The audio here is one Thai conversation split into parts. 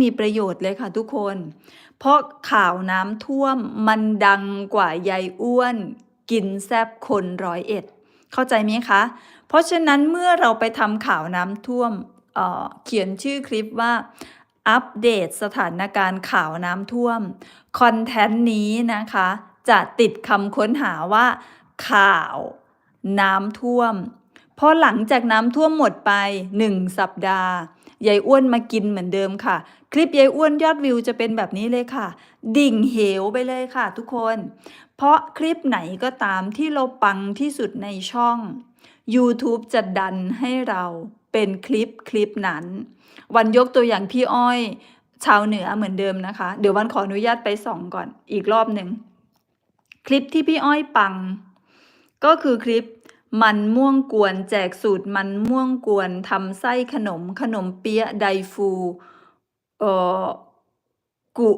มีประโยชน์เลยค่ะทุกคน เพราะข่าวน้ำท่วมมันดังกว่ายายอ้วน กินแซบคนร้อยเอ็ด เข้าใจไหมคะ เพราะฉะนั้นเมื่อเราไปทำข่าวน้ำท่วมเเขียนชื่อคลิปว่าอัปเดตสถานการณ์ข่าวน้ำท่วม คอนเทนต์นี้นะคะ จะติดคำค้นหาว่า ข่าวน้ำท่วมพอหลังจากน้ำท่วมหมดไป1สัปดาห์ยายอ้วนมากินเหมือนเดิมค่ะ ลิปยายอ้วนยอดวิวจะเป็นแบบนี้เลยค่ะ ดิ่งเหวไปเลยค่ะทุกคน เพราะคลิปไหนก็ตามที่เราปังที่สุดในช่อง YouTube จะดันให้เราเป็นคลิปคลิปนั้น วันยกตัวอย่างพี่อ้อย ชาวเหนือเหมือนเดิมนะคะ เดี๋ยววันขออนุญาตไปส่องก่อนอีกรอบหนึ่งคลิปที่พี่อ้อยปัง ก็คือคลิปมันม่วงกวน แจกสูตรมันม่วงกวนทำไส้ขนมขนมเปี๊ยะไดฟู เออกุ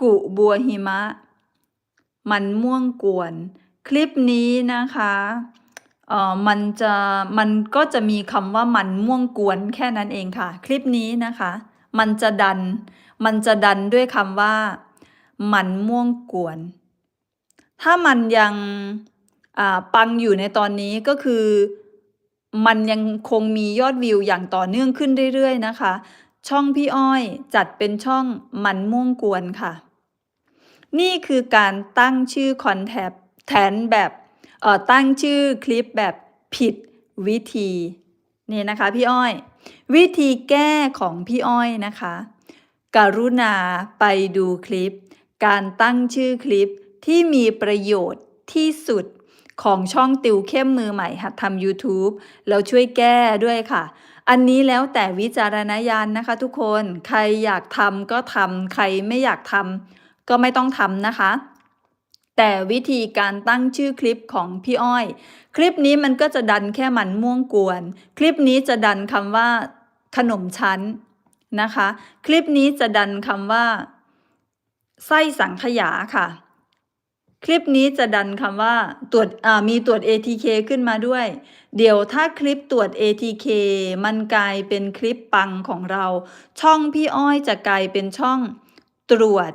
กุบัวหิมะ มันม่วงกวน คลิปนี้นะคะเอ่อมันจะมันก็จะมีคำว่ามันม่วงกวนแค่นั้นเองค่ะ คลิปนี้นะคะ มันจะดัน มันจะดันด้วยคำว่า มันม่วงกวน ถ้ามันยังปังอยู่ในตอนนี้ก็คือ มันยังคงมียอดวิวอย่างต่อเนื่องขึ้นเรื่อยๆนะคะ ช่องพี่อ้อยจัดเป็นช่องมันม่วงกวนค่ะ นี่คือการตั้งชื่อคอนแทบแทนแบบเอ่อตั้งชื่อคลิปแบบผิดวิธีนี่นะคะพี่อ้อย วิธีแก้ของพี่อ้อยนะคะ กรุณาไปดูคลิป การตั้งชื่อคลิปที่มีประโยชน์ที่สุดของช่องติวเข้มมือใหม่หัดทำ YouTube แล้วช่วยแก้ด้วยค่ะ อันนี้แล้วแต่วิจารณญาณนะคะ ทุกคน ใครอยากทำก็ทำใครไม่อยากทำก็ไม่ต้องทำนะคะ แต่วิธีการตั้งชื่อคลิปของพี่อ้อย คลิปนี้มันก็จะดันแค่มันม่วงกวน คลิปนี้จะดันคำว่าขนมชั้นนะคะ คลิปนี้จะดันคำว่า ไส้สังขยาค่ะ คลิปนี้จะดันคำว่าตรวจมีตรวจ ATK ขึ้นมาด้วย เดี๋ยวถ้าคลิปตรวจ ATK มันกลายเป็นคลิปปังของเรา ช่องพี่อ้อยจะกลายเป็นช่องตรวจ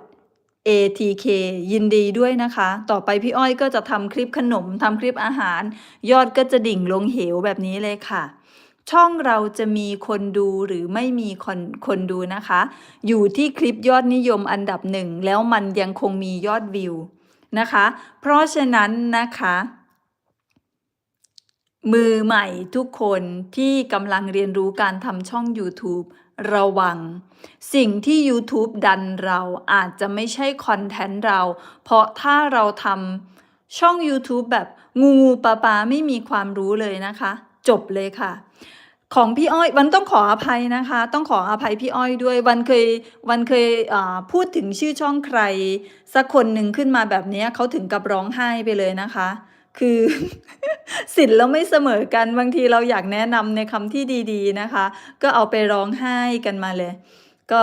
ATK ยินดีด้วยนะคะ ต่อไปพี่อ้อยก็จะทำคลิปขนมทำคลิปอาหาร ยอดก็จะดิ่งลงเหวแบบนี้เลยค่ะ ช่องเราจะมีคนดูหรือไม่มีคนคนดูนะคะ อยู่ที่คลิปยอดนิยมอันดับหนึ่งแล้วมันยังคงมียอดวิว นะคะ เพราะฉะนั้นนะคะ มือใหม่ทุกคนที่กำลังเรียนรู้การทำช่อง YouTube ระวัง สิ่งที่ YouTube ดันเราอาจจะไม่ใช่คอนเทนต์เรา เพราะถ้าเราทำช่อง YouTube แบบงูงูปลาปลาไม่มีความรู้เลยนะคะ จบเลยค่ะ ของพี่อ้อยวันต้องขออภัยนะคะ ต้องขออภัยพี่อ้อยด้วยวันเคยวันเคยพูดถึงชื่อช่องใคร สักคนหนึ่งขึ้นมาแบบนี้เขาถึงกับร้องไห้ไปเลยนะคะ คือสิทธิ์เราไม่เสมอกันบางทีเราอยากแนะนำในคำที่ดีๆนะคะ ก็เอาไปร้องไห้กันมาเลย ก็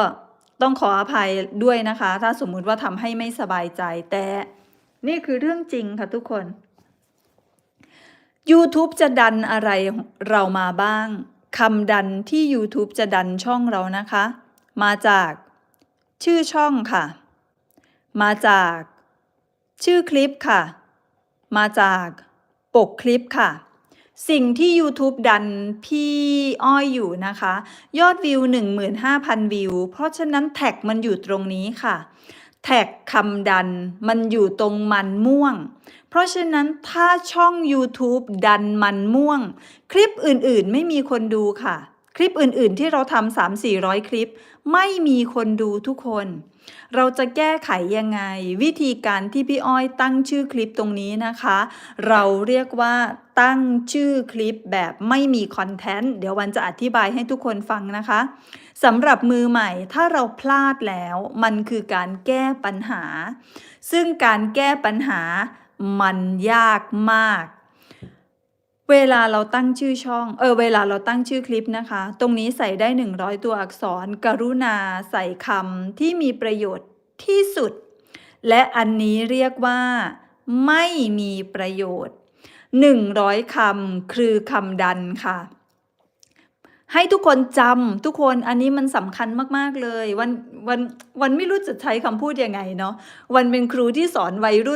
ต้องขออภัยด้วยนะคะ ถ้าสมมุติว่าทำให้ไม่สบายใจแต่ นี่คือเรื่องจริงค่ะทุกคน YouTube จะดันอะไรเรามาบ้างคำดันที่ YouTube จะดันช่องเรานะคะ มาจากชื่อช่องค่ะ มาจากชื่อคลิปค่ะ มาจากปกคลิปค่ะ สิ่งที่ YouTube ดันพี่อ้อยอยู่นะคะ ยอดวิว 15,000 วิว เพราะฉะนั้นแท็กมันอยู่ตรงนี้ค่ะ แท็กคำดันมันอยู่ตรงมันม่วง เพราะฉะนั้นถ้าช่อง YouTube ดันมันม่วง คลิปอื่นๆไม่มีคนดูค่ะ คลิปอื่นๆที่เราทำสามสี่ร้อยคลิป ไม่มีคนดูทุกคน เราจะแก้ไขยังไง วิธีการที่พี่อ้อยตั้งชื่อคลิปตรงนี้นะคะ เราเรียกว่าตั้งชื่อคลิปแบบไม่มีคอนเทนต์เดี๋ยววันจะอธิบายให้ทุกคนฟังนะคะสำหรับมือใหม่ถ้าเราพลาดแล้ว มันคือการแก้ปัญหา ซึ่งการแก้ปัญหา มันยากมาก เวลาเราตั้งชื่อช่อง เออ เวลาเราตั้งชื่อคลิปนะคะ ตรงนี้ใส่ได้ 100 ตัวอักษร กรุณาใส่คำที่มีประโยชน์ที่สุด และอันนี้เรียกว่า ไม่มีประโยชน์ 100คำคือคำดันค่ะให้ทุกคนจำทุกคนอันนี้มันสำคัญมาก ๆ เลย วันวันวันไม่รู้จะใช้คำพูดยังไงเนาะวันเป็นครูที่สอนวัยรุ่น